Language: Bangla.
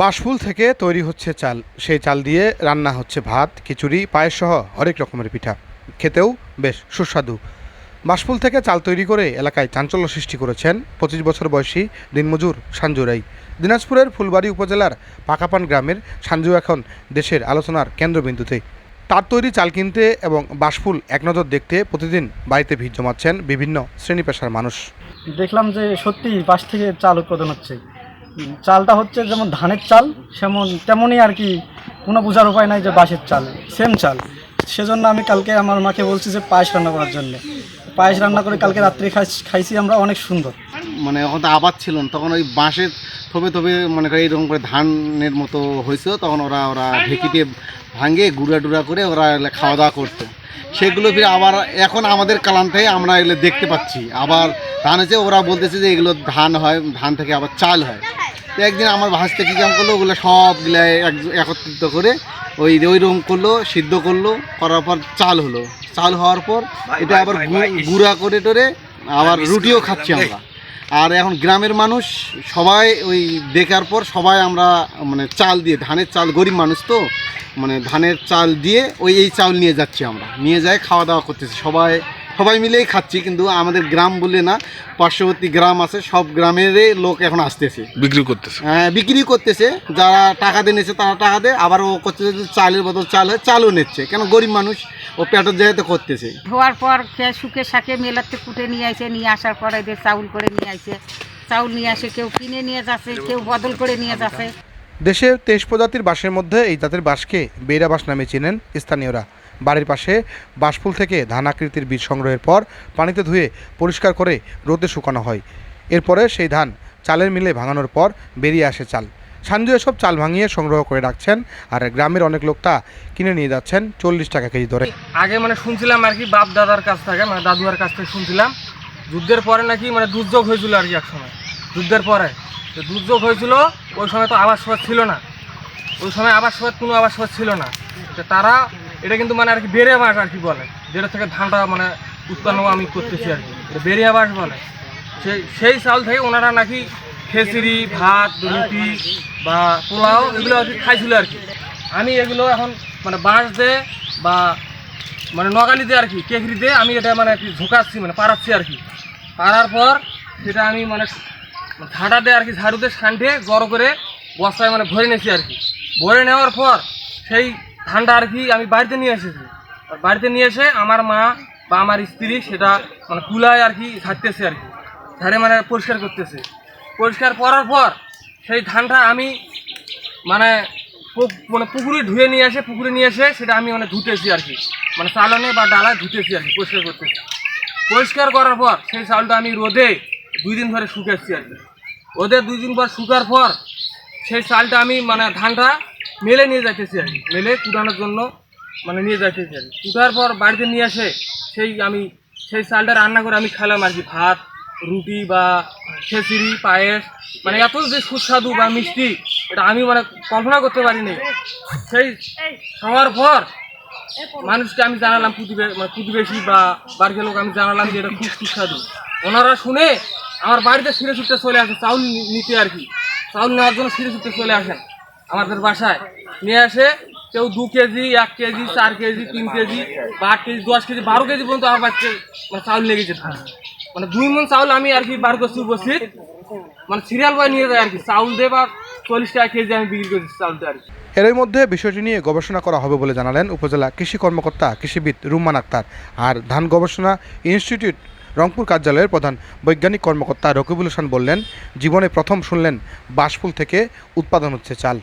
বাঁশফুল থেকে তৈরি হচ্ছে চাল। সেই চাল দিয়ে রান্না হচ্ছে ভাত, খিচুড়ি, পায়েস সহ হরেক রকমের পিঠা। খেতেও বেশ সুস্বাদু। বাঁশফুল থেকে চাল তৈরি করে এলাকায় চাঞ্চল্য সৃষ্টি করেছেন পঁচিশ বছর বয়সী দিনমজুর সাঞ্জুরাই দিনাজপুরের ফুলবাড়ি উপজেলার পাকাপান গ্রামের সাঞ্জু এখন দেশের আলোচনার কেন্দ্রবিন্দুতে। তার তৈরি চাল কিনতে এবং বাঁশফুল এক নজর দেখতে প্রতিদিন বাড়িতে ভিড় জমাচ্ছেন বিভিন্ন শ্রেণি পেশার মানুষ। দেখলাম যে সত্যি পাশ থেকে চাল উৎপাদন হচ্ছে। চালটা হচ্ছে যেমন ধানের চাল, সেমন তেমনই আর কি কোনো বোঝার উপায় নাই যে বাঁশের চাল সেম চাল। সেজন্য আমি কালকে আমার মাকে বলছি যে পায়েস রান্না করার জন্য। পায়েস রান্না করে কালকে রাত্রে খাই- খাইছি আমরা, অনেক সুন্দর। মানে এখন তো আবাদ ছিল তখন ওই বাঁশের থবে থবে মনে করে এইরকম করে ধানের মতো হয়েছিল, তখন ওরা ওরা ঢেকিতে ভাঙে গুঁড়া টুড়া করে ওরা খাওয়া দাওয়া করতো। সেগুলো ফিরে আবার এখন আমাদের থেকে আমরা এগুলো দেখতে পাচ্ছি। আবার ধান হচ্ছে ওরা বলতেছে যে এগুলো ধান হয়, ধান থেকে আবার চাল হয়। তো একদিন আমার ভাসতে কী কাম করল? ওগুলো সবগুলো এক- একত্রিত করে ওই ওই রকম করল সিদ্ধ করল করার পর চাল হলো। চাল হওয়ার পর এটা আবার গুঁড়া করে টোরে আবার রুটিও খাচ্ছি আমরা। আর এখন গ্রামের মানুষ সবাই ওই দেখার পর সবাই আমরা মানে চাল দিয়ে ধানের চাল গরিব মানুষ তো মানে ধানের চাল দিয়ে ওই এই চাল নিয়ে যাচ্ছি আমরা। নিয়ে যাই খাওয়া দাওয়া করতেছি। সবাই সবাই মিলেই খাচ্ছি কিন্তু আমাদের গ্রাম বলে না পার্শ্ববর্তী গ্রাম আছে সব গ্রামেরই লোক এখন আসতেছে। বিক্রি করতেছে। হ্যাঁ, বিক্রি করতেছে যারা টাকা দিয়ে নিচ্ছে তারা টাকা দেয় আবার ও করতেছে যে চালের বদল চাল হয় চালও নিচ্ছে। কেন গরিব মানুষ ও পেটের জায়গাতে করতেছে। ধোয়ার পর খেয়ে শুকে শাকে মেলাতে কুটে নিয়ে আসে নিয়ে আসার পরে এদের চাউল করে নিয়ে আসে চাউল নিয়ে আসে কেউ কিনে নিয়ে যাচ্ছে কেউ বদল করে নিয়ে যাচ্ছে। দেশের তেইশ প্রজাতির বাঁশের মধ্যে এই জাতের বাঁশকে বেইরা বাঁশ নামে চেনেন স্থানীয়রা। বাড়ির পাশে বাঁশফুল থেকে ধান আকৃতির বীজ সংগ্রহের পর পানিতে ধুয়ে পরিষ্কার করে রোদে শুকানো হয়। এরপরে সেই ধান চালের মিলে ভাঙানোর পর বেরিয়ে আসে চাল। সাঞ্জু এসব চাল ভাঙিয়ে সংগ্রহ করে রাখছেন আর গ্রামের অনেক লোক তা কিনে নিয়ে যাচ্ছেন চল্লিশ টাকা কেজি ধরে আগে মানে শুনছিলাম আর কি বাপ দাদার কাছ থেকে মানে দাদুয়ার কাছ থেকে শুনছিলাম। যুদ্ধের পরে নাকি মানে দুর্যোগ হয়েছিল আর কি এক সময়। যুদ্ধের পরে। তো দুর্যোগ হয়েছিল, ওই সময় তো আবাস ছিল না। ওই সময় আবাস কোনো আবাস ছিল না। তারা এটা কিন্তু মানে আর কি বেড়ে বাঁশ আর কি বলে, যেটা থেকে ধানটা মানে উৎপন্ন আমি করতেছি আর কি। এটা বেরিয়া বাঁশ বলে। সেই সেই চাল থেকে ওনারা নাকি খেচড়ি ভাত, রুটি বা পোলাও এগুলো আর কি খাইছিল আর কি। আমি এগুলো এখন মানে বাঁশ দে বা মানে নগালিতে আর কি কেকরিতে আমি এটা মানে কি ঝোঁকাচ্ছি মানে পাড়াচ্ছি আর কি। পাড়ার পর সেটা আমি মানে ঝাঁটা দিয়ে আর কি ঝাড়ুতে ছাঁটে গড় করে বস্তায় মানে ভরে নিয়েছি আর কি। ভরে নেওয়ার পর সেই ধানটা আর কি আমি বাড়িতে নিয়ে এসেছি। বাড়িতে নিয়ে এসে আমার মা বা আমার স্ত্রী সেটা মানে কুলায় আর কি ঝাড়তেছে আর কি। ঝাড়ে মানে পরিষ্কার করতেছে। পরিষ্কার করার পর সেই ধানটা আমি মানে মানে পুকুরে ধুয়ে নিয়ে আসে পুকুরে নিয়ে এসে সেটা আমি মানে ধুতেছি আর কি। মানে চালনে বা ডালায় ধুতেছি আর কি, পরিষ্কার করতেছি। পরিষ্কার করার পর সেই চালটা আমি রোদে দুই দিন ধরে শুকাচ্ছি আর কি। রোদে দুই দিন পর শুকার পর সেই চালটা আমি মানে ধানটা মেলে নিয়ে যাইতেছি আর কি। মেলে কুটানোর জন্য মানে নিয়ে যাইতেছি আর কি। কুটার পর বাড়িতে নিয়ে আসে সেই আমি সেই চালটা রান্না করে আমি খেলাম আর কি। ভাত, রুটি বা খেচড়ি, পায়েস মানে এত যে সুস্বাদু বা মিষ্টি, এটা আমি মানে কল্পনা করতে পারিনি। সেই খাওয়ার পর মানুষকে আমি জানালাম মানে প্রতিবেশী বা বাড়ির লোক আমি জানালাম যে এটা খুব সুস্বাদু। ওনারা শুনে আমার বাড়িতে ছিঁড়ে ছুটতে চলে আসে, চাউল নিতে আর কি। চাউল নেওয়ার জন্য ছিঁড়ে ছুটতে চলে আসেন। আমাদের বাসায়। নিয়ে আসে, কেউ দু কেজি, এক কেজি, চার কেজি, তিন কেজি বা আট কেজি, দশ কেজি, বারো কেজি পর্যন্ত আমার বাড়িতে মানে চাউল লেগে যেত মানে দুই মন চাউল আমি আর কি বার করছি উপস্থিত। মানে সিরিয়াল বয় নিয়ে যায় আর কি। চাউল দিয়ে বা চল্লিশ টাকা কেজি আমি বিক্রি করছি চাউলটা আর কি। এরই মধ্যে বিষয়টি নিয়ে গবেষণা করা হবে বলে জানালেন উপজেলা কৃষি কর্মকর্তা, কৃষিবিদ রুম্মান আক্তার আর ধান গবেষণা ইনস্টিটিউট রংপুর কার্যালয়ের প্রধান বৈজ্ঞানিক কর্মকর্তা রকিবুল হাসান বললেন, জীবনে প্রথম শুনলেন বাঁশফুল থেকে উৎপাদন হচ্ছে চাল।